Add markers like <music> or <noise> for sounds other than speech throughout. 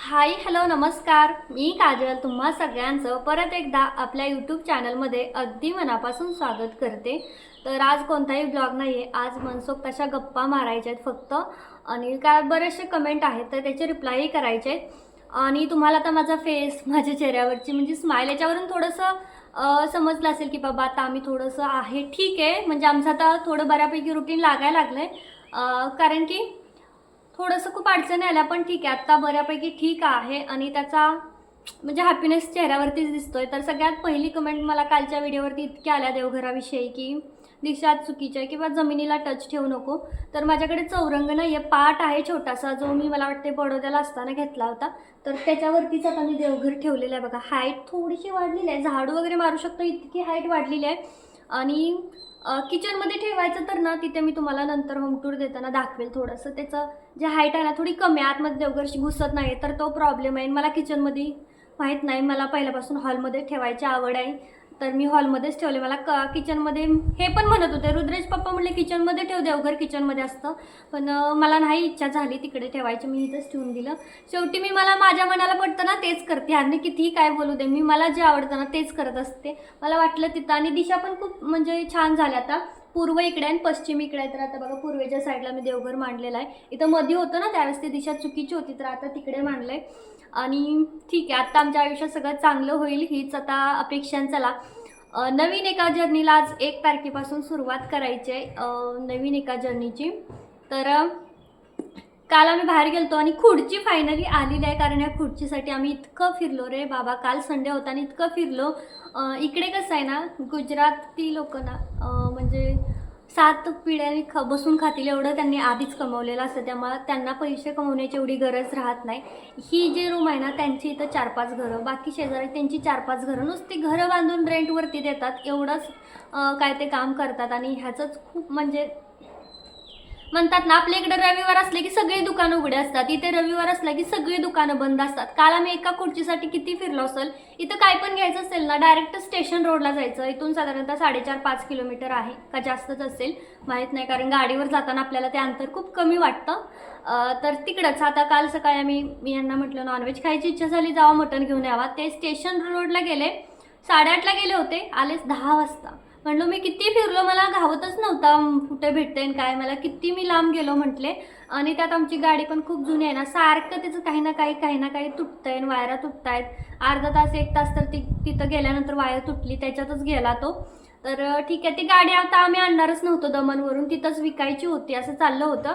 Hi hello नमस्कार. मी काजल. तुम्हा सगळ्यांचं परत एकदा आपल्या यूट्यूब चॅनलमध्ये अगदी मनापासून स्वागत करते. तर आज कोणताही ब्लॉग नाही आहे आज मनसोक्त तशा गप्पा मारायच्या आहेत फक्त. आणि काय बरेचसे कमेंट आहेत तर त्याचे रिप्लायही करायचे आहेत. आणि तुम्हाला आता माझा फेस माझ्या चेहऱ्यावरची म्हणजे स्माईल याच्यावरून थोडंसं समजलं असेल की बाबा आता आम्ही थोडंसं आहे. ठीक आहे. म्हणजे आमचं आता थोडं बऱ्यापैकी रुटीन लागायला लागलं आहे कारण की थोडंसं खूप अडचणी आल्या पण ठीक आहे. आत्ता बऱ्यापैकी ठीक आहे आणि त्याचा म्हणजे हॅपीनेस चेहऱ्यावरतीच दिसतोय. तर सगळ्यात पहिली कमेंट मला कालच्या व्हिडिओवरती इतक्या आल्या देवघराविषयी की दिशा चुकीच्या आहे किंवा जमिनीला टच ठेवू नको. तर माझ्याकडे चौरंग नाही आहे पाट आहे छोटासा जो मी मला वाटते बडोद्याला असताना घेतला होता. तर त्याच्यावरतीच आता मी देवघर ठेवलेलं आहे बघा. हाईट थोडीशी वाढलेली आहे. झाडू वगैरे मारू शकतो इतकी हाईट वाढलेली आहे. आणि किचनमध्ये ठेवायचं तर ना तिथे मी तुम्हाला नंतर होम टूर देताना दाखवेल थोडंसं. त्याचं जे हाईट आहे ना थोडी कमी आहे. आतमध्ये देवघरशी घुसत नाही तर तो प्रॉब्लेम आहे. मला किचनमध्ये माहीत नाही. मला पहिल्यापासून हॉलमध्ये ठेवायची आवड आहे. तर मी हॉलमध्येच ठेवले. मला क किचनमध्ये हे पण म्हणत होते. रुद्रेश पप्पा म्हणले किचनमध्ये ठेव देवघर किचनमध्ये असतं. पण मला नाही इच्छा झाली तिकडे ठेवायची. मी इथंच ठेवून दिलं. शेवटी मी मला माझ्या मनाला पडतं ना तेच करते. आणि कितीही काय बोलू दे मी मला जे आवडतं ना तेच करत असते. मला वाटलं तिथं. आणि दिशा पण खूप म्हणजे छान झाल्या आता. पूर्व इकडे आणि पश्चिम इकडे आहे. तर आता बघा पूर्वेच्या साईडला मी देवघर मांडलेलं आहे. इथं मध्ये होतं ना त्यावेळेस ती दिशा चुकीची होती तर आता तिकडे मांडलं आहे आणि ठीक आहे आत्ता आमच्या आयुष्यात सगळं चांगलं होईल हीच आता अपेक्षा चला नवीन एका जर्नीला आज एक तारखेपासून सुरुवात करायची आहे. नवीन एका जर्नीची तर काल आम्ही बाहेर गेलतो आणि खुर्ची फायनली आलेली आहे कारण या खुर्चीसाठी आम्ही इतकं फिरलो रे बाबा. काल संडे होता आणि इतकं फिरलो. इकडे कसं आहे ना गुजराती लोक ना म्हणजे सात पिढ्यांनी ख बसून खातील एवढं त्यांनी आधीच कमवलेलं असतं. त्यामुळे त्यांना पैसे कमवण्याची एवढी गरज राहत नाही. ही जी रूम आहे ना त्यांची इथं चार पाच घरं. बाकी शेजारी त्यांची चार पाच घरं. नुसती घरं बांधून रेंटवरती देतात. एवढंच काय ते काम करतात आणि ह्याचंच खूप म्हणजे म्हणतात ना आपल्याकडे रविवार असले की सगळी दुकानं उघडे असतात इथे रविवार असला की सगळी दुकानं बंद असतात. काल आम्ही एका खुर्चीसाठी किती फिरलो असेल इथं काय पण घ्यायचं असेल ना डायरेक्ट स्टेशन रोडला जायचं. इथून साधारणतः साडेचार पाच किलोमीटर आहे का जास्तच असेल माहीत नाही. कारण गाडीवर जाताना आपल्याला ते अंतर खूप कमी वाटतं. तर तिकडंच आता काल सकाळी आम्ही मी यांना म्हटलं नॉनव्हेज खायची इच्छा झाली जावा मटण घेऊन यावा. ते स्टेशन रोडला गेले साडेआठला गेले होते आलेच दहा वाजता. म्हणलो मी किती फिरलो मला घावतच नव्हता कुठे भेटते काय? मला किती मी लांब गेलो म्हटले. आणि त्यात आमची गाडी पण खूप जुनी आहे ना सारखं त्याचं काही ना काही काही ना काही तुटतंय आणि वायरा तुटतायत. अर्धा तास एक तास तर ती तिथं गेल्यानंतर वायर तुटली त्याच्यातच गेला तो. तर ठीक आहे ती गाडी आता आम्ही आणणारच नव्हतो दमनवरून तिथंच विकायची होती असं चाललं होतं.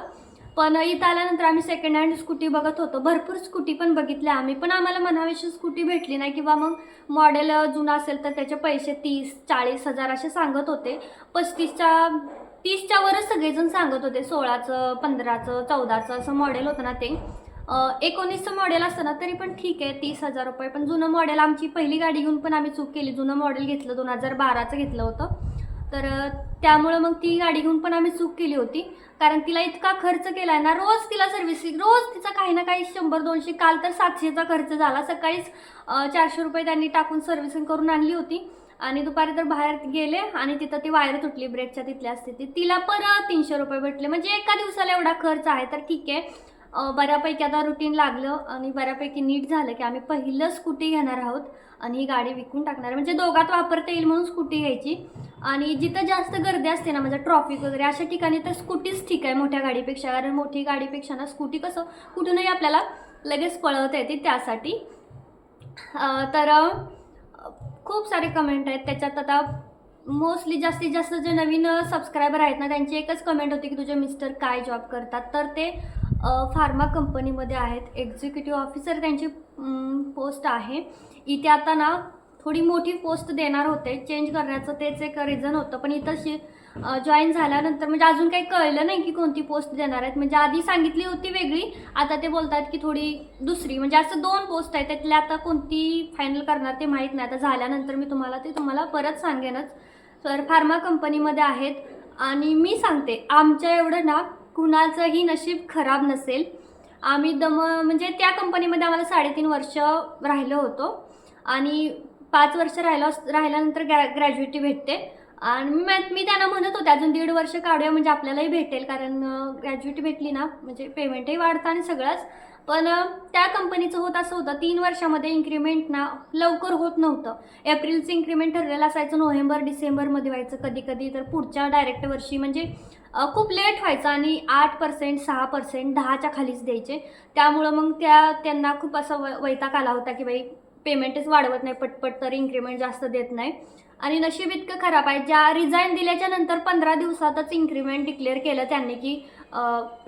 पण इथं आल्यानंतर आम्ही सेकंड हँड स्कूटी बघत होतो. भरपूर स्कूटी पण बघितल्या आम्ही. पण आम्हाला म्हणावीशी स्कूटी भेटली नाही किंवा मग मॉडेल जुनं असेल तर त्याचे पैसे तीस चाळीस हजार असे सांगत होते. पस्तीसच्या तीसच्या वरच सगळेजण सांगत होते. सोळाचं पंधराचं चौदाचं असं मॉडेल होतं ना ते. एकोणीसचं मॉडेल असतं ना तरी पण ठीक आहे तीस हजार रुपये. पण जुनं मॉडेल आमची पहिली गाडी घेऊन पण आम्ही चूक केली. जुनं मॉडेल घेतलं दोन हजार बाराचं घेतलं होतं. तर त्यामुळं मग ती गाडी घेऊन पण आम्ही चूक केली होती. कारण तिला इतका खर्च केला आहे ना रोज तिला सर्व्हिसिंग रोज तिचा काही ना काही शंभर दोनशे काल तर सातशेचा खर्च झाला. सकाळीच चारशे रुपये त्यांनी टाकून सर्व्हिसिंग करून आणली होती. आणि दुपारी तर बाहेर गेले आणि तिथं ती वायर तुटली ब्रेकच्या तिथल्या असते ती तिला परत तीनशे रुपये भेटले. म्हणजे एका दिवसाला एवढा खर्च आहे तर ठीक आहे. बऱ्यापैकी आता रुटीन लागलं आणि बऱ्यापैकी नीट झालं की आम्ही पहिलं स्कूटी घेणार आहोत. आणि ही गाडी विकून टाकणार म्हणजे दोघात वापरता येईल म्हणून स्कूटी घ्यायची. आणि जिथं जास्त गर्दी असते ना म्हणजे ट्रॉफिक वगैरे अशा ठिकाणी तर स्कूटीच ठीक आहे मोठ्या गाडीपेक्षा. कारण मोठी गाडीपेक्षा ना स्कूटी कसं कुठूनही आपल्याला लगेच पळवता येते त्यासाठी. तर खूप सारे कमेंट आहेत. त्याच्यात आता मोस्टली जास्तीत जास्त जे नवीन सबस्क्रायबर आहेत ना त्यांची एकच कमेंट होती की तुझे मिस्टर काय जॉब करतात? तर ते फार्मा कंपनीमध्ये आहेत. एक्झिक्युटिव्ह ऑफिसर त्यांची पोस्ट आहे. इथे आता ना थोडी मोठी पोस्ट देणार होते. चेंज करण्याचं तेच एक रिझन होतं. पण इथं शि जॉईन झाल्यानंतर म्हणजे अजून काही कळलं नाही की कोणती पोस्ट देणार आहेत. म्हणजे आधी सांगितली होती वेगळी. आता ते बोलतात की थोडी दुसरी. म्हणजे असं दोन पोस्ट आहेत. त्यातल्या आता कोणती फायनल करणार ते माहीत नाही. आता झाल्यानंतर मी तुम्हाला ते तुम्हाला परत सांगेनच. तर फार्मा कंपनीमध्ये आहेत. आणि मी सांगते आमच्या एवढं ना कुणाचंही नशीब खराब नसेल. आम्ही दम म्हणजे त्या कंपनीमध्ये आम्हाला साडेतीन वर्ष राहिलो होतो. आणि पाच वर्ष राहिलं राहिल्यानंतर ग्रॅ ग्रॅज्युएटी भेटते. आणि मी मी त्यांना म्हणत होते अजून दीड वर्ष काढूया म्हणजे आपल्यालाही भेटेल कारण ग्रॅज्युएटी भेटली ना म्हणजे पेमेंटही वाढतं आणि सगळंच. पण त्या कंपनीचं होत असं होतं तीन वर्षामध्ये इन्क्रीमेंट ना लवकर होत नव्हतं. एप्रिलचं इन्क्रीमेंट ठरलेलं असायचं नोव्हेंबर डिसेंबरमध्ये व्हायचं कधी कधी तर पुढच्या डायरेक्ट वर्षी म्हणजे खूप लेट व्हायचं आणि आठ पर्सेंट सहा पर्सेंट दहाच्या खालीच द्यायचे. त्यामुळं मग त्या त्यांना खूप असं व वैताग आला होता की बाई पेमेंटच वाढवत नाही पटपट तर इन्क्रीमेंट जास्त देत नाही. आणि नशीब इतकं खराब आहे ज्या रिझाईन दिल्याच्या नंतर पंधरा दिवसातच इन्क्रीमेंट डिक्लेअर केलं त्यांनी की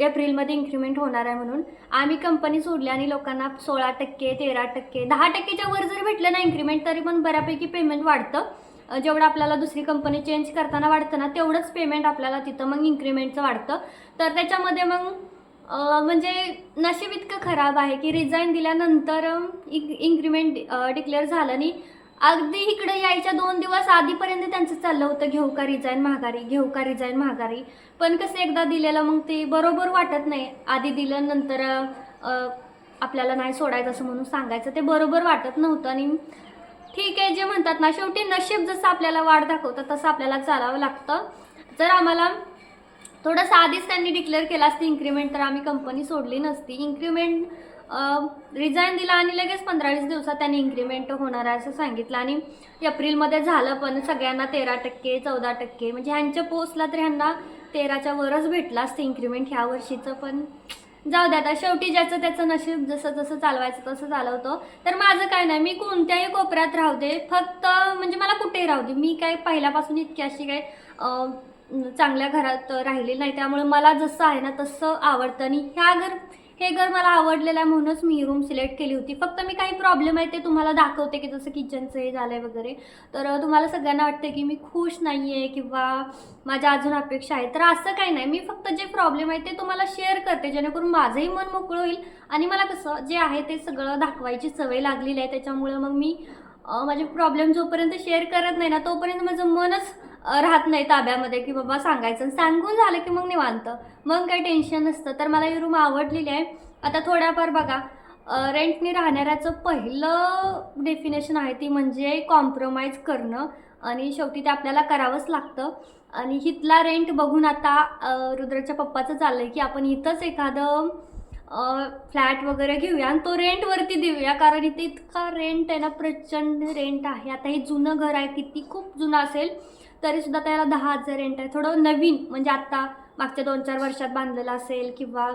एप्रिलमध्ये इन्क्रीमेंट होणार आहे म्हणून. आम्ही कंपनी सोडली आणि लोकांना सोळा टक्के तेरा टक्के दहा टक्केच्या वर जर भेटलं ना इन्क्रीमेंट तरी पण बऱ्यापैकी पेमेंट वाढतं. जेवढं आपल्याला दुसरी कंपनी चेंज करताना वाढतं ना तेवढंच पेमेंट आपल्याला तिथं मग इन्क्रीमेंटचं वाढतं. तर त्याच्यामध्ये मग म्हणजे नशीब इतकं खराब आहे की रिझाईन दिल्यानंतर इन्क्रीमेंट डिक्लेअर झालं आणि अगदी इकडे यायच्या दोन दिवस आधीपर्यंत त्यांचं चाललं होतं घेऊ का रिझाईन महागारी घेऊ का रिझाईन महागारी पण कसं एकदा दिलेलं मग ते बरोबर वाटत नाही. आधी दिलं नंतर आपल्याला नाही सोडायचं असं म्हणून सांगायचं ते बरोबर वाटत नव्हतं आणि ठीक आहे जे म्हणतात ना शेवटी नशीब जसं आपल्याला वाढ दाखवतं तसं आपल्याला चालावं लागतं. जर आम्हाला थोडंसं आधीच त्यांनी डिक्लेअर केलं असती इन्क्रीमेंट तर आम्ही कंपनी सोडली नसती. इन्क्रीमेंट रिझाईन दिला आणि लगेच पंधरा वीस दिवसात त्यांनी इन्क्रीमेंट होणार आहे असं सांगितलं. आणि एप्रिलमध्ये झालं पण सगळ्यांना तेरा टक्के चौदा टक्के. म्हणजे ह्यांच्या पोस्टला तर ह्यांना तेराच्या वरच भेटला असतं इन्क्रीमेंट ह्या वर्षीचं पण. जाऊ द्या आता शेवटी ज्याचं त्याचं नशीब जसं जसं चालवायचं तसं चालवतो. तर माझं काय नाही मी कोणत्याही कोपऱ्यात राहू दे फक्त म्हणजे मला कुठेही राहू दे. मी काय पहिल्यापासून इतकी अशी काय चांगल्या घरात राहिली नाही. त्यामुळे मला जसं आहे ना तसं आवडतं. आणि ह्या घर हे घर मला आवडलेलं आहे म्हणूनच मी ही रूम सिलेक्ट केली होती. फक्त मी काही प्रॉब्लेम आहे ते तुम्हाला दाखवते की जसं किचनचं हे झालं आहे वगैरे. तर तुम्हाला सगळ्यांना वाटतं की मी खुश नाही आहे किंवा माझ्या अजून अपेक्षा आहे तर असं काही नाही. मी फक्त जे प्रॉब्लेम आहे ते तुम्हाला शेअर करते. जेणेकरून माझंही मन मोकळं होईल आणि मला कसं जे आहे ते सगळं दाखवायची सवय लागलेली आहे. त्याच्यामुळं मग मी माझे प्रॉब्लेम जोपर्यंत शेअर करत नाही ना तोपर्यंत माझं मनच राहत नाही ताब्यामध्ये की बाबा सांगायचं. सांगून झालं की मग निवांत. मग काही टेन्शन नसतं. तर मला ही रूम आवडलेली आहे. आता थोड्याफार बघा रेंटनी राहणाऱ्याचं पहिलं डेफिनेशन आहे ती म्हणजे कॉम्प्रोमाइज करणं. आणि शेवटी ते आपल्याला करावंच लागतं. आणि इथला रेंट बघून आता रुद्रच्या रुद्राच्या पप्पाचं चाललं आहे की आपण इथंच एखादं फ्लॅट वगैरे घेऊया आणि तो रेंटवरती देऊया. कारण इथे इतका रेंट आहे ना प्रचंड रेंट आहे. आता हे जुनं घर आहे किती खूप जुनं असेल. तरीसुद्धा त्याला दहा हजार रेंट आहे. थोडं नवीन म्हणजे आत्ता मागच्या दोन चार वर्षात बांधलेलं असेल किंवा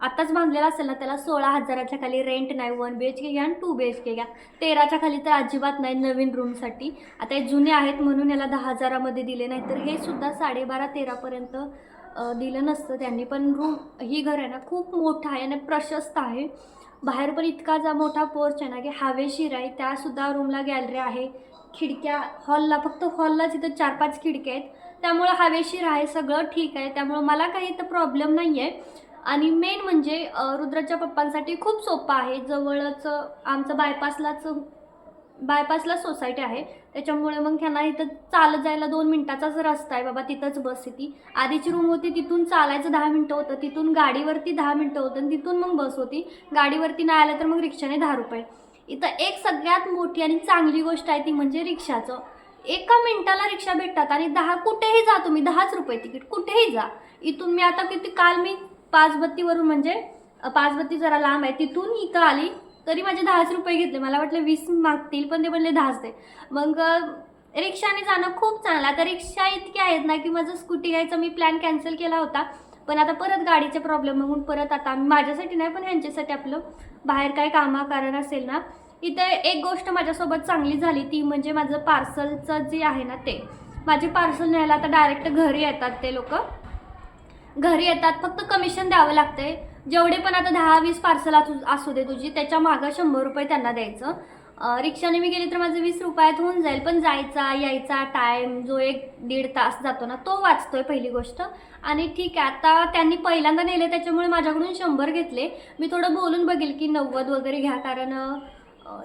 आत्ताच बांधलेलं असेल ना त्याला सोळा हजाराच्या खाली रेंट नाही वन बी एच के घ्या आणि टू बी एच के घ्या. तेराच्या खाली तर अजिबात नाही नवीन रूमसाठी आता हे जुने आहेत म्हणून याला दहा हजारामध्ये दिले नाही तर हे सुद्धा साडेबारा तेरापर्यंत दिलं नसतं. त्यांनी पण रूम ही घर आहे ना खूप मोठं आहे आणि प्रशस्त आहे. बाहेर पण इतका जा मोठा पोर्च आहे ना की हवेशीर आहे. त्यासुद्धा रूमला गॅलरी आहे. खिडक्या हॉलला फक्त हॉलला तिथं चार पाच खिडक्या आहेत त्यामुळं हवेशीर आहे सगळं ठीक आहे. त्यामुळं मला काही तर प्रॉब्लेम नाही आहे आणि मेन म्हणजे रुद्राच्या पप्पांसाठी खूप सोपं आहे. जवळच आमचं बायपासलाच बायपासला सोसायटी आहे. त्याच्यामुळे मग त्यांना इथं चालत जायला दोन मिनटाचाच रस्ता आहे. बाबा तिथंच बस येते आधीची रूम होती तिथून चालायचं दहा मिनटं होतं. तिथून गाडीवरती दहा मिनटं होतं आणि तिथून मग बस होती. गाडीवरती नाही आलं तर मग रिक्षाने दहा रुपये. इथं एक सगळ्यात मोठी आणि चांगली गोष्ट आहे ती म्हणजे रिक्षाचं. एका मिनिटाला रिक्षा भेटतात आणि दहा कुठेही जा तुम्ही दहाच रुपये तिकीट कुठेही जा. इथून मी आता किती काल मी पाचबत्तीवरून म्हणजे पाचबत्ती जरा लांब आहे तिथून इथं आली तरी माझे दहाच रुपये घेतले. मला वाटलं वीस मागतील पण ते म्हणले दहाच दे. मग रिक्षाने जाणं खूप चांगलं. आता रिक्षा इतकी आहेत ना की माझं स्कूटी घ्यायचा मी प्लॅन कॅन्सल केला होता. पण आता परत गाडीचे प्रॉब्लेम म्हणून परत आता माझ्यासाठी नाही पण ह्यांच्यासाठी आपलं बाहेर काय कामा कारण असेल ना इथं एक गोष्ट माझ्यासोबत चांगली झाली ती म्हणजे माझं पार्सलचं जे आहे ना ते. माझे पार्सल न्यायला आता डायरेक्ट घरी येतात ते लोक. घरी येतात फक्त कमिशन द्यावं लागतंय. जेवढे पण आता दहा वीस पार्सल असू असू दे तुझी त्याच्या मागं शंभर रुपये त्यांना द्यायचं. रिक्षाने मी गेली तर माझं वीस रुपयात होऊन जाईल. पण जायचा यायचा टाईम जो एक दीड तास जातो ना तो वाचतोय पहिली गोष्ट. आणि ठीक आहे आता त्यांनी पहिल्यांदा नेले त्याच्यामुळे माझ्याकडून शंभर घेतले. मी थोडं बोलून बघेल की नव्वद वगैरे घ्या कारण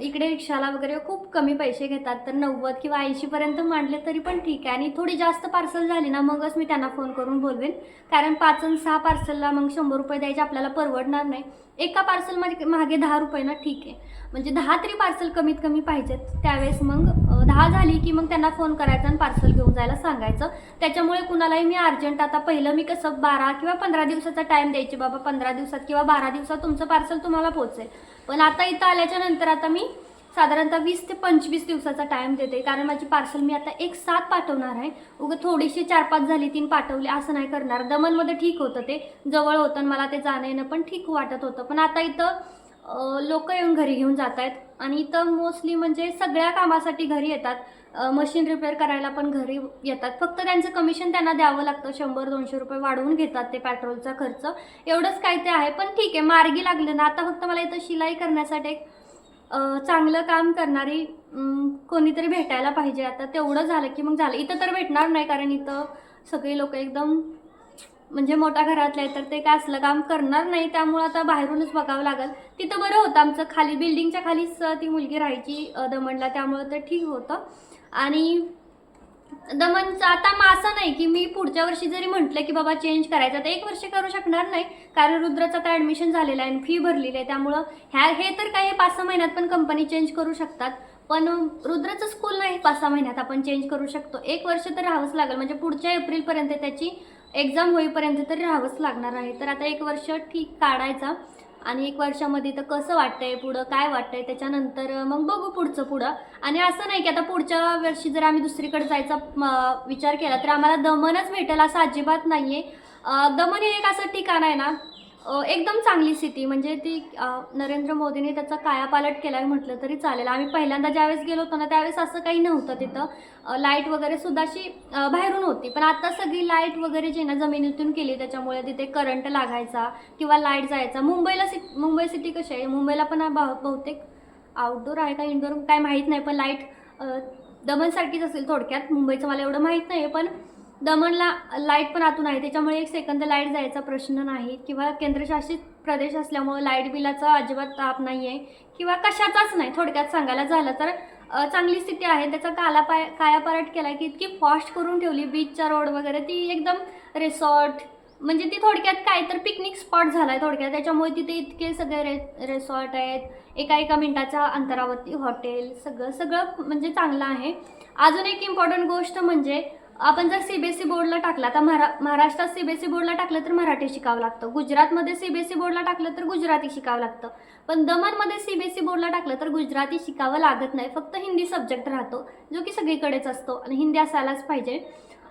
इकडे रिक्षाला वगैरे खूप कमी पैसे घेतात तर नव्वद किंवा ऐंशीपर्यंत मांडले तरी पण ठीक आहे. आणि थोडी जास्त पार्सल झाली ना मगच मी त्यांना फोन करून बोलवेन. कारण पाच आणि सहा पार्सलला मग शंभर रुपये द्यायचे आपल्याला परवडणार नाही. एका पार्सल मागे मागे दहा रुपये ना ठीक आहे. म्हणजे दहा तरी पार्सल कमीत कमी पाहिजेत. त्यावेळेस मग दहा झाली की मग त्यांना फोन करायचा आणि पार्सल घेऊन जायला सांगायचं. त्याच्यामुळे कुणालाही मी अर्जंट आता पहिलं मी कसं बारा किंवा पंधरा दिवसाचा टाईम द्यायचे बाबा. पंधरा दिवसात किंवा बारा दिवसात तुमचं पार्सल तुम्हाला पोहोचेल. पण आता इथं आल्याच्यानंतर आता मी साधारणतः वीस ते पंचवीस दिवसाचा टाईम देते. कारण माझी पार्सल मी आता एक सात पाठवणार आहे. उगं थोडीशी चार पाच झाली तीन पाठवली असं नाही करणार. दमनमध्ये ठीक होतं ते. जवळ होतं आणि मला ते जाणं येणं पण ठीक वाटत होतं. पण आता इथं लोक येऊन घरी घेऊन जात आहेत आणि इथं मोस्टली म्हणजे सगळ्या कामासाठी घरी येतात. मशीन रिपेअर करायला पण घरी येतात. फक्त त्यांचं कमिशन त्यांना द्यावं लागतं. शंभर दोनशे रुपये वाढवून घेतात ते पेट्रोलचा खर्च. एवढंच काय ते आहे. पण ठीक आहे मार्गी लागले ना. आता फक्त मला इथं शिलाई करण्यासाठी एक चांगलं काम करणारी कोणीतरी भेटायला पाहिजे. आता तेवढं झालं की मग झालं. इथं तर भेटणार नाही कारण इथं सगळी लोक एकदम म्हणजे मोठ्या घरातले तर ते काय असलं काम करणार नाही. त्यामुळं आता बाहेरूनच बघावं लागेल. तिथं बरं होतं. आमचं खाली बिल्डिंगच्या खालीच ती मुलगी राहायची दमणला. त्यामुळं ते ठीक होतं. आणि दमनचं आता मग असं नाही की मी पुढच्या वर्षी जरी म्हटलं की बाबा चेंज करायचं तर एक वर्ष करू शकणार नाही. कारण रुद्राचं आता ॲडमिशन झालेलं आहे आणि फी भरलेली आहे. त्यामुळं ह्या हे तर काही पाच सहा महिन्यात पण कंपनी चेंज करू शकतात. पण रुद्राचं स्कूल नाही. पाच सहा महिन्यात आपण चेंज करू शकतो. एक वर्ष तर राहावंच लागेल. म्हणजे पुढच्या एप्रिलपर्यंत त्याची एक्झाम होईपर्यंत तरी राहावंच लागणार आहे. तर आता एक वर्ष ठीक काढायचा. आणि एक वर्षामध्ये तर कसं वाटतंय पुढं काय वाटतंय त्याच्यानंतर मग बघू पुढचं पुढं. आणि असं नाही की आता पुढच्या वर्षी जर आम्ही दुसरीकडे जायचा विचार केला तर आम्हाला दमनच भेटेल असं अजिबात नाही आहे दमन हे एक असं ठिकाण आहे ना एकदम चांगली सिटी. म्हणजे ती नरेंद्र मोदींनी त्याचा कायापालट केला आहे म्हटलं तरी चालेल. आम्ही पहिल्यांदा ज्यावेळेस गेलो होतो ना त्यावेळेस असं काही नव्हतं तिथं. लाइट वगैरे सुद्धा अशी बाहेरून होती. पण आता सगळी लाइट वगैरे जी ना जमिनीतून केली त्याच्यामुळे तिथे करंट लागायचा किंवा लाइट जायचा. मुंबईला सि मुंबई सिटी कशी आहे? मुंबईला पण बहुतेक आउटडोर आहे का इनडोर काय माहीत नाही पण लाइट दमनसारखीच असेल थोडक्यात. मुंबईचं मला एवढं माहीत नाही पण दमणला लाइट पण आतून आहे. त्याच्यामुळे एक सेकंद लाइट जायचा प्रश्न नाही. किंवा केंद्रशासित प्रदेश असल्यामुळे लाइट बिलाचा अजिबात ताप नाही आहे किंवा कशाचाच नाही. थोडक्यात सांगायला झालं तर चांगली स्थिती आहे. त्याचा काला पाय कायापालट केला की इतकी फास्ट करून ठेवली. बीचचा रोड वगैरे ती एकदम रिसॉर्ट म्हणजे ती थोडक्यात काय तर पिकनिक स्पॉट झाला आहे थोडक्यात. त्याच्यामुळे तिथे इतके सगळे रे रिसॉर्ट आहेत. एका एका मिनटाच्या अंतरावरती हॉटेल सगळं सगळं म्हणजे चांगलं आहे. अजून एक इम्पॉर्टंट गोष्ट म्हणजे आपण जर सी बी एस बोर्डला टाकला तर महारा महाराष्ट्रात सी बी एस बोर्डला टाकलं तर मराठी शिकावं लागतं. गुजरातमध्ये सी बी एस बोर्डला टाकलं तर गुजराती शिकावं लागतं. पण दमनमध्ये सी बी एस बोर्डला टाकलं तर गुजराती शिकावं लागत नाही. फक्त हिंदी सब्जेक्ट राहतो जो की सगळीकडेच असतो. आणि हिंदी असायलाच पाहिजे.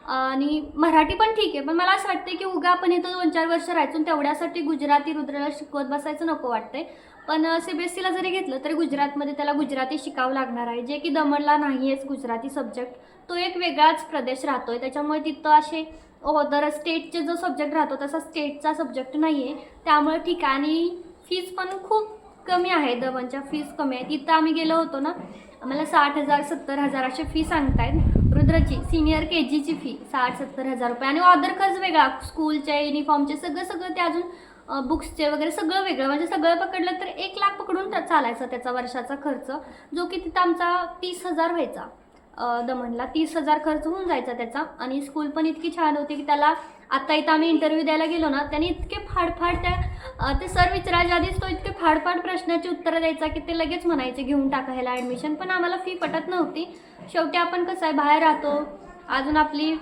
आणि मराठी पण ठीक आहे पण मला असं वाटतं की उगा आपण इथं दोन चार वर्ष राहायचो आणि तेवढ्यासाठी गुजराती रुद्राला शिकवत बसायचं नको वाटतंय. पण सी बी एस सीला जरी घेतलं तरी गुजरातमध्ये त्याला गुजराती शिकावं लागणार आहे. जे की दमणला नाही आहेच गुजराती सब्जेक्ट तो एक वेगळाच प्रदेश राहतो आहे त्याच्यामुळे तिथं असे अदर स्टेटचे जो सब्जेक्ट राहतो तसा स्टेटचा सब्जेक्ट नाही आहे त्यामुळे ठीक आहे. आणि फीज पण खूप कमी आहे. दमणच्या फीज कमी आहेत. इथं आम्ही गेलो होतो ना आम्हाला साठ हजार सत्तर हजार अशी फी सांगतायत. रुद्रची सिनियर के जीची फी साठ सत्तर हजार रुपये. आणि ऑदर खर्च वेगळा स्कूलचे युनिफॉर्मचे सगळं सगळं ते अजून बुक्सचे वगैरे सगळं वेगळं. म्हणजे सगळं पकडलं तर एक लाख पकडून चालायचा त्याचा वर्षाचा खर्च जो की तिथं आमचा तीस हजार व्हायचा. दमनला दमणला तीस हजार खर्च होऊन जायचा त्याचा. आणि स्कूल पण इतकी छान होती की त्याला आत्ता इथं आम्ही इंटरव्ह्यू द्यायला गेलो ना त्याने इतके फाडफाड त्या ते सर विचारायच्या आधीच तो इतके फाडफाड प्रश्नाची उत्तरं द्यायचा की ते लगेच म्हणायचे घेऊन टाका ह्याला ॲडमिशन पण आम्हाला फी पटत नव्हती. शेवटी आपण कसं आहे बाहेर राहतो. अजून आपली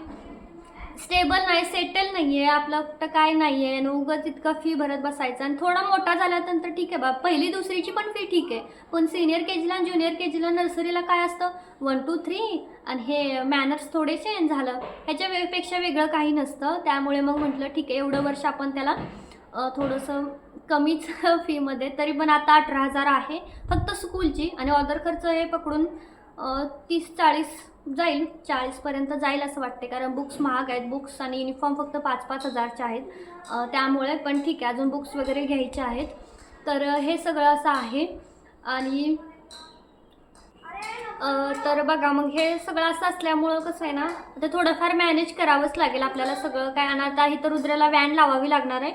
स्टेबल नाही सेटल नाही आहे आपलं कुठं काय नाही आहे आणि उगाच इतकं फी भरत बसायचं. आणि थोडा मोठा झाल्यानंतर ठीक आहे बा. पहिली दुसरीची पण फी ठीक आहे. पण सिनियर के जीला आणि ज्युनियर के जीला नर्सरीला काय असतं? वन टू थ्री आणि हे मॅनर्स थोडेसे चेंज झालं. ह्याच्या वे- पेक्षा वेगळं काही नसतं. त्यामुळे मग म्हटलं ठीक आहे एवढं वर्ष आपण त्याला थोडंसं कमीच <laughs> फीमध्ये तरी पण आता अठरा हजार आहे. फक्त स्कूलची आणि ऑदर खर्च हे पकडून तीस चाळीस जाईल. चाळीसपर्यंत जाईल असं वाटते कारण बुक्स महाग आहेत. बुक्स आणि युनिफॉर्म फक्त पाच पाच हजारचे आहेत. त्यामुळे पण ठीक आहे. अजून बुक्स वगैरे घ्यायचे आहेत. तर हे सगळं असं आहे. आणि तर बघा मग हे सगळं असं असल्यामुळं कसं आहे ना आता थोडंफार मॅनेज करावंच लागेल आपल्याला सगळं काय आणि आता इथं रुद्राला व्हॅन लावावी लागणार आहे.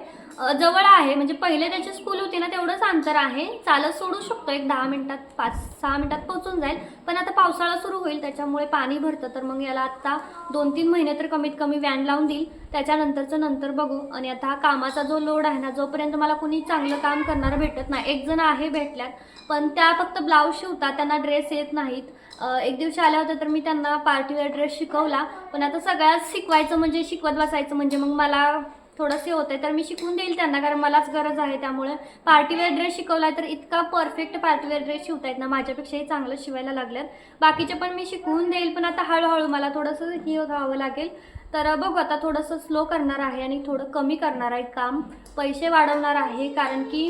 जवळ आहे म्हणजे पहिले त्याची स्कूल होती ना तेवढंच अंतर आहे. चालत सोडू शकतो एक दहा मिनिटात पाच सहा मिनिटात पोहोचून जाईल. पण आता पावसाळा सुरू होईल त्याच्यामुळे पाणी भरतं तर मग याला आता दोन तीन महिने तर कमीत कमी व्हॅन लावून देईल. त्याच्यानंतरचं नंतर बघू. आणि आता हा कामाचा जो लोड आहे ना जोपर्यंत मला कोणी चांगलं काम करणारं भेटत नाही एक जण आहे भेटल्यात. पण त्या फक्त ब्लाऊज शिवतात त्यांना ड्रेस येत नाहीत. एक दिवशी आल्या होत्या तर मी त्यांना पार्टीवेअर ड्रेस शिकवला. पण आता सगळ्याच शिकवायचं म्हणजे शिकवत बसायचं म्हणजे मग मला थोडंसे होते तर मी शिकवून देईल त्यांना कारण मलाच गरज आहे त्यामुळे पार्टीवेअर ड्रेस शिकवला तर इतका परफेक्ट पार्टीवेअर ड्रेस शिवता येत ना. माझ्यापेक्षाही चांगलं शिवायला लागल्यात. बाकीचे पण मी शिकवून देईल पण आता हळूहळू मला थोडंसं हे व्हावं लागेल. तर बघू आता थोडंसं स्लो करणार आहे आणि थोडं कमी करणार आहे काम. पैसे वाढवणार आहे कारण की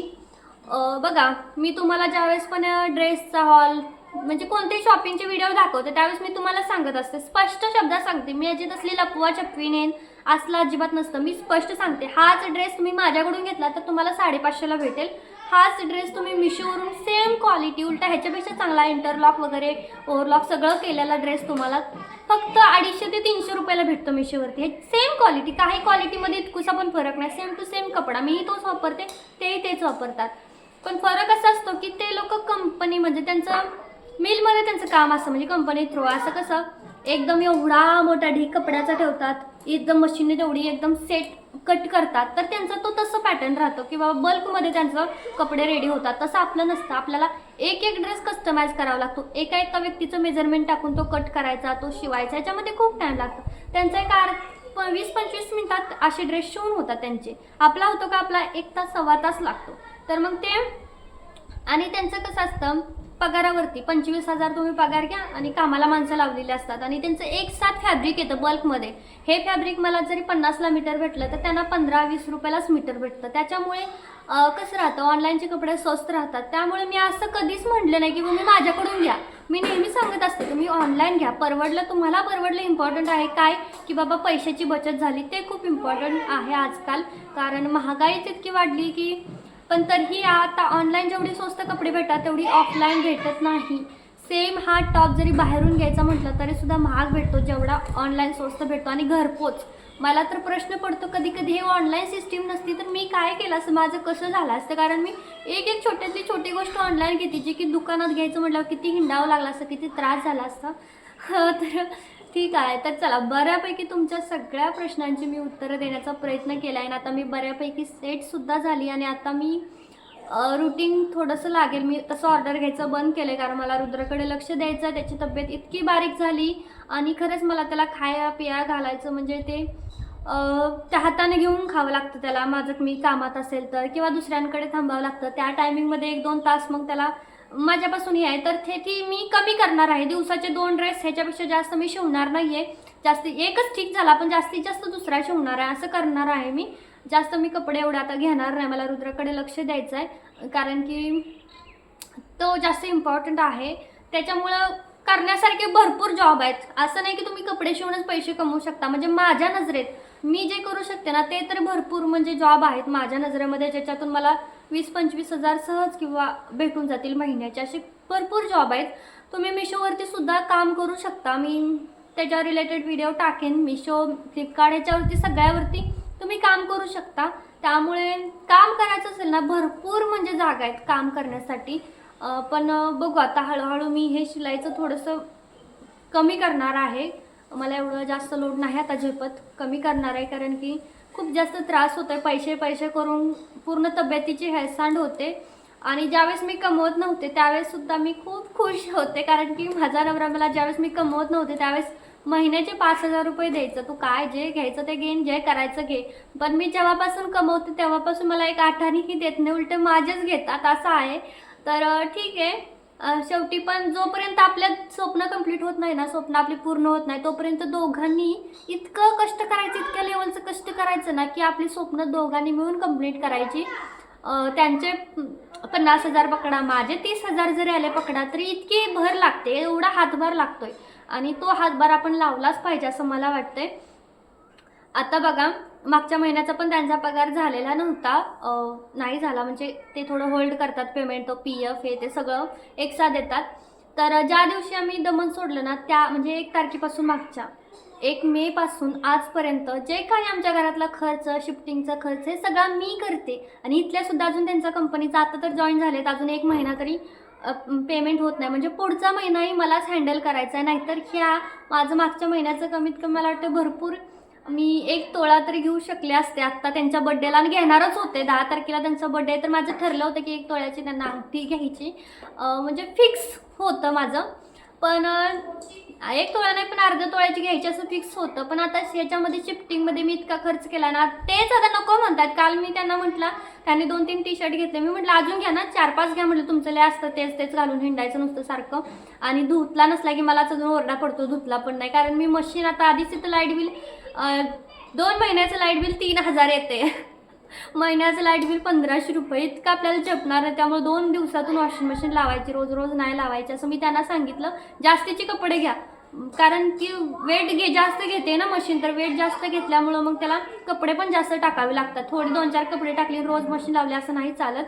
बघा मी तुम्हाला ज्यावेळेस पण ड्रेसचा हॉल म्हणजे कोणतेही शॉपिंगचे व्हिडिओ दाखवते त्यावेळेस मी तुम्हाला सांगत असते. स्पष्ट शब्दात सांगते. मी अजित असली लपवा छपवी नेन असलं अजिबात नसतं. मी स्पष्ट सांगते. हाच ड्रेस तुम्ही माझ्याकडून घेतला तर तुम्हाला साडेपाचशेला भेटेल. हाच ड्रेस तुम्ही मिशोवरून सेम क्वालिटी उलटा ह्याच्यापेक्षा चांगला इंटरलॉक वगैरे ओव्हरलॉक सगळं केलेला ड्रेस तुम्हाला फक्त अडीचशे ते तीनशे रुपयाला भेटतो मिशोवरती. हे सेम क्वालिटी काही क्वालिटीमध्ये इतकुसा पण फरक नाही. सेम टू सेम कपडा. मीही तोच वापरते तेही तेच वापरतात. पण फरक असा असतो की ते लोक कंपनी म्हणजे त्यांचं मिलमध्ये त्यांचं काम असं म्हणजे कंपनी थ्रू असं कसं एकदम एवढा मोठा ढीक कपड्याचा ठेवतात एकदम मशीनने तेवढी एकदम सेट कट करतात तर त्यांचा तो तसं पॅटर्न राहतो की बाबा बल्कमध्ये त्यांचं कपडे रेडी होतात. तसं आपलं नसतं. आपल्याला एक एक ड्रेस कस्टमाइज करावा लागतो. एका एका व्यक्तीचं मेजरमेंट टाकून तो कट करायचा तो शिवायचा याच्यामध्ये खूप टाईम लागतो. त्यांचा एक आर प वीस पंचवीस मिनिटात असे ड्रेस शिवून होतात त्यांचे. आपला होतो का? आपला एक तास सव्वा तास लागतो. तर मग ते आणि त्यांचं कसं असतं पगारावरती. पंचवीस हजार तुम्ही पगार घ्या आणि कामाला माणसं लावलेली असतात. आणि त्यांचं एक साथ फॅब्रिक येतं बल्कमध्ये हे फॅब्रिक मला जरी पन्नासला मीटर भेटलं तर त्यांना पंधरा वीस रुपयालाच मीटर भेटतं. त्याच्यामुळे कसं राहतं? ऑनलाईनचे कपडे स्वस्त राहतात. त्यामुळे मी असं कधीच म्हटलं नाही की तुम्ही माझ्याकडून घ्या. मी नेहमी सांगत असते तुम्ही ऑनलाईन घ्या. परवडलं तुम्हाला परवडलं इम्पॉर्टंट आहे काय? की बाबा पैशाची बचत झाली ते खूप इम्पॉर्टंट आहे आजकाल. कारण महागाईच इतकी वाढली की पण तरीही आता ऑनलाईन जेवढी स्वस्त कपडे भेटतात तेवढी ऑफलाईन भेटत नाही. सेम हा टॉप जरी बाहेरून घ्यायचा म्हटलं तरी सुद्धा महाग भेटतो जेवढा ऑनलाईन स्वस्त भेटतो आणि घरपोच. मला तर प्रश्न पडतो कधी कधी हे ऑनलाईन सिस्टीम नसती तर मी काय केलं? असं माझं कसं झालं असतं? कारण मी एक एक छोट्यातली छोटी गोष्ट ऑनलाईन घेते जी की दुकानात घ्यायचं म्हटलं किती हिंडावं लागलं असतं किती त्रास झाला असता. <laughs> तर ठीक आहे तर चला बऱ्यापैकी तुमच्या सगळ्या प्रश्नांची मी उत्तरं देण्याचा प्रयत्न केला आहे आणि आता मी बऱ्यापैकी सेटसुद्धा झाली आणि आता मी रुटीन थोडंसं लागेल. मी तसं ऑर्डर घ्यायचं बंद केलं कारण मला रुद्राकडे लक्ष द्यायचं आहे त्याची तब्येत इतकी बारीक झाली आणि खरंच मला त्याला खाया पिया घालायचं म्हणजे ते त्या हाताने घेऊन खावं लागतं त्याला. माझं मी कामात असेल तर किंवा दुसऱ्यांकडे थांबावं लागतं. त्या टायमिंगमध्ये एक दोन तास मग त्याला माझ्यापासून हे आहे. तर ते ती मी कमी करणार आहे. दिवसाचे दोन ड्रेस ह्याच्यापेक्षा जास्त मी शिवणार नाही आहे जास्ती एकच ठीक झाला पण जास्तीत जास्त दुसरा शिवणार आहे. असं करणार आहे मी. जास्त मी कपडे एवढे आता घेणार नाही. मला रुद्राकडे लक्ष द्यायचं आहे कारण की तो जास्त इम्पॉर्टंट आहे. त्याच्यामुळं करण्यासारखे भरपूर जॉब आहेत. असं नाही की तुम्ही कपडे शिवूनच पैसे कमवू शकता. म्हणजे माझ्या नजरेत मी जे करू शकते ना ते तर भरपूर म्हणजे जॉब आहेत. माझ्या नजरेमध्ये ज्याच्यातून मला वीस पंचवीस हजार सहज किंवा भेटून जातील महिन्याचे असे भरपूर जॉब आहेत. तुम्ही मिशोवरती सुद्धा काम करू शकता. मी त्याच्यावर रिलेटेड व्हिडिओ टाकेन. मिशो फ्लिपकार्ट ह्याच्यावरती सगळ्यावरती तुम्ही काम करू शकता. त्यामुळे काम करायचं असेल ना भरपूर म्हणजे जागा आहेत काम करण्यासाठी. पण बघू आता हळूहळू मी हे शिलाईचं थोडंसं कमी करणार आहे. मला एवढं जास्त लोड नाही आता झेपत. कमी करणार आहे कारण की खूप जास्त त्रास होतो आहे पैसे पैसे करून पूर्ण तब्येतीची हेळसांड होते. आणि ज्यावेळेस मी कमवत नव्हते त्यावेळेससुद्धा मी खूप खुश होते. कारण की माझा नवरा मला ज्यावेळेस मी कमवत नव्हते त्यावेळेस महिन्याचे पाच हजार रुपये द्यायचं. तू काय जे घ्यायचं ते घेईन जे करायचं घे. पण मी जेव्हापासून कमवते तेव्हापासून मला एक आठानीही देत नाही. उलटे माझेच घेतात असं आहे. तर ठीक आहे. शेवटी पण जोपर्यंत आपल्या स्वप्न कंप्लीट होत नाही ना स्वप्न आपली पूर्ण होत नाही तोपर्यंत दोघांनी इतकं कष्ट करायचं इतक्या लेवलचं कष्ट करायचं ना की आपली स्वप्न दोघांनी मिळून कंप्लीट करायची. त्यांचे पन्नास हजार पकडा माझे तीस हजार जरी आले पकडा तरी इतकी भर लागते एवढा हातभार लागतोय. आणि तो हातभार आपण लावलाच पाहिजे असं मला वाटतंय. आता बघा मागच्या महिन्याचा पण त्यांचा पगार झालेला नव्हता. नाही झाला. म्हणजे ते थोडं होल्ड करतात पेमेंट तो पी एफ हे ते सगळं एक देतात. तर ज्या दिवशी आम्ही दमन सोडलं ना त्या म्हणजे एक तारखेपासून मागच्या एक मे पासून आजपर्यंत जे काही आमच्या घरातला खर्च शिफ्टिंगचा खर्च हे सगळा मी करते. आणि इथल्या सुद्धा अजून त्यांचा कंपनीचा आता तर जॉईन झालेत अजून एक महिना तरी पेमेंट होत नाही. म्हणजे पुढचा महिनाही मलाच हँडल करायचा आहे. नाहीतर ह्या माझं मागच्या महिन्याचं कमीत कमी मला वाटतं भरपूर मी एक तोळा तरी घेऊ शकले असते. आत्ता त्यांच्या बड्डेला आणि घेणारच होते. दहा तारखेला त्यांचा बड्डे आहे तर माझं ठरलं होतं की एक तोळ्याची त्यांना अंगठी घ्यायची. म्हणजे फिक्स होतं माझं. पण एक तोळा नाही पण अर्ध्या तोळ्याची घ्यायची असं फिक्स होतं. पण आता याच्यामध्ये शिफ्टिंगमध्ये मी इतका खर्च केला ना तेच आता नको म्हणतात. काल मी त्यांना म्हटलं त्यांनी दोन तीन टी शर्ट घेतले. मी म्हटलं अजून घ्या ना चार पाच घ्या. म्हटलं तुमचं लय असतं तेच तेच घालून हिंडायचं नुसतं सारखं. आणि धुतला नसला की मला अजून ओरडा पडतो धुतला पण नाही. कारण मी मशीन आता आधीच इथं लाइट बिल दोन महिन्याचं लाइट बिल तीन हजार येते. महिन्याचं लाइट बिल पंधराशे रुपये. इतकं आपल्याला जपणार आहे. त्यामुळे दोन दिवसातून वॉशिंग मशीन लावायची रोज रोज नाही लावायची असं मी त्यांना सांगितलं. जास्तीचे कपडे घ्या. कारण की वेट घे जास्त घेते ना मशीन तर वेट जास्त घेतल्यामुळं मग त्याला कपडे पण जास्त टाकावे लागतात. थोडे दोन चार कपडे टाकले रोज मशीन लावले असं नाही चालत.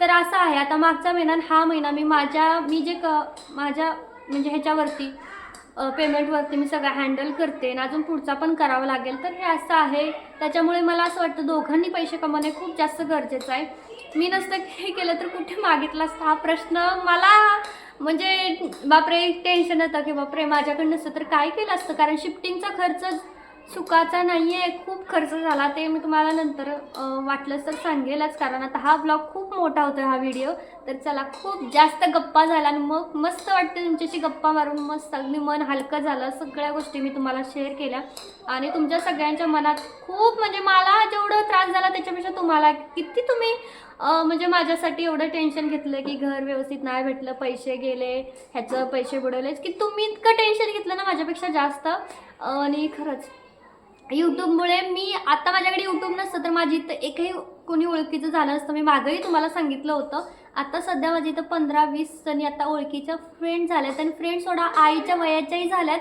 तर असं आहे. आता मागचा महिना आणि हा महिना मी माझ्या मी जे क माझ्या म्हणजे ह्याच्यावरती पेमेंटवरती मी सगळं हँडल करते आणि अजून पुढचा पण करावा लागेल. तर हे असं आहे. त्याच्यामुळे मला असं वाटतं दोघांनी पैसे कमावणे खूप जास्त गरजेचं आहे. मी नसतं हे केलं तर कुठे मागितला असता हा प्रश्न मला म्हणजे बापरे टेन्शन येतं की बापरे माझ्याकडे नसतं. तर काय केलं असतं? कारण शिफ्टिंगचा खर्च सुखाचा नाही आहे खूप खर्च झाला. ते मी तुम्हाला नंतर वाटलंच तर सांगेलच कारण आता हा ब्लॉग खूप मोठा होता हा व्हिडिओ तर चला खूप जास्त गप्पा झाला आणि मग मस्त वाटतं तुमच्याशी गप्पा मारून मस्त अगदी मन हलकं झालं. सगळ्या गोष्टी मी तुम्हाला शेअर केल्या. आणि तुमच्या सगळ्यांच्या मनात खूप म्हणजे मला जेवढं त्रास झाला त्याच्यापेक्षा तुम्हाला किती तुम्ही म्हणजे माझ्यासाठी एवढं टेन्शन घेतलं की घर व्यवस्थित नाही भेटलं पैसे गेले ह्याचं पैसे बुडवले की तुम्ही इतकं टेन्शन घेतलं ना माझ्यापेक्षा जास्त. आणि खरंच यूट्यूबमुळे मी आता माझ्याकडे यूट्यूब नसतं तर माझी इथं एकही कोणी ओळखीचं झालं असतं मी मागंही तुम्हाला सांगितलं होतं आता सध्या माझी इथं पंधरा वीस जणी आता ओळखीच्या फ्रेंड झाल्यात आणि फ्रेंड सोडा आईच्या वयाच्याही झाल्यात.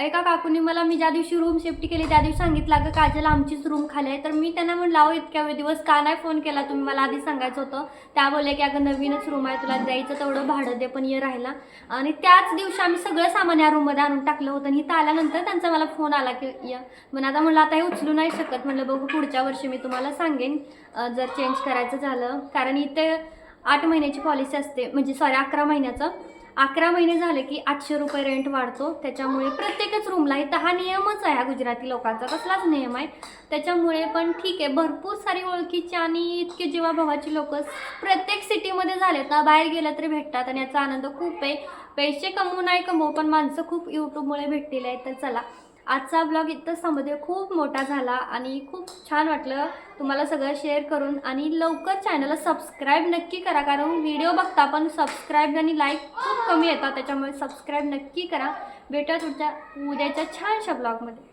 एका काकूनी मला मी ज्या दिवशी रूम शिफ्ट केली त्या दिवशी सांगितलं अगं काजल आमचीच रूम खाली आहे. तर मी त्यांना म्हणलं अहो इतक्या वेळ दिवस का नाही फोन केला तुम्ही? मला आधी सांगायचं होतं. त्या बोलल्या की अगं नवीनच रूम आहे तुला द्यायचं तेवढं भाडं दे पण ये राहिला आणि त्याच दिवशी आम्ही सगळं सामान या रूममध्ये आणून टाकलं होतं आणि इथं आल्यानंतर त्यांचा मला फोन आला की या. मग आता म्हणलं आता हे उचलू नाही शकत. म्हणलं बघू पुढच्या वर्षी मी तुम्हाला सांगेन जर चेंज करायचं झालं. कारण इथे आठ महिन्याची पॉलिसी असते. म्हणजे सॉरी अकरा महिन्याचं. अकरा महिने झाले की आठशे रुपये रेंट वाढतो. त्याच्यामुळे प्रत्येकच रूमला इथं हा नियमच आहे हा गुजराती लोकांचा. कसलाच नियम आहे. त्याच्यामुळे पण ठीक आहे. भरपूर सारी ओळखीची आणि इतके जीवाभावाची लोक प्रत्येक सिटीमध्ये झाले तर बाहेर गेलं तरी भेटतात आणि याचा आनंद खूप आहे. पैसे कमवू नाही कमवू पण माणसं खूप यूट्यूबमुळे भेटतील आहेत. तर चला. आजचा ब्लॉग इतकंच थांबते खूप मोठा झाला आणि खूप छान वाटलं तुम्हाला सगळं शेअर करून. आणि लवकर चॅनलला सबस्क्राईब नक्की करा कारण व्हिडिओ बघता पण सबस्क्राईब आणि लाईक खूप कमी येतात. त्याच्यामुळे सबस्क्राईब नक्की करा. भेटा तुमच्या उद्याच्या छानशा ब्लॉगमध्ये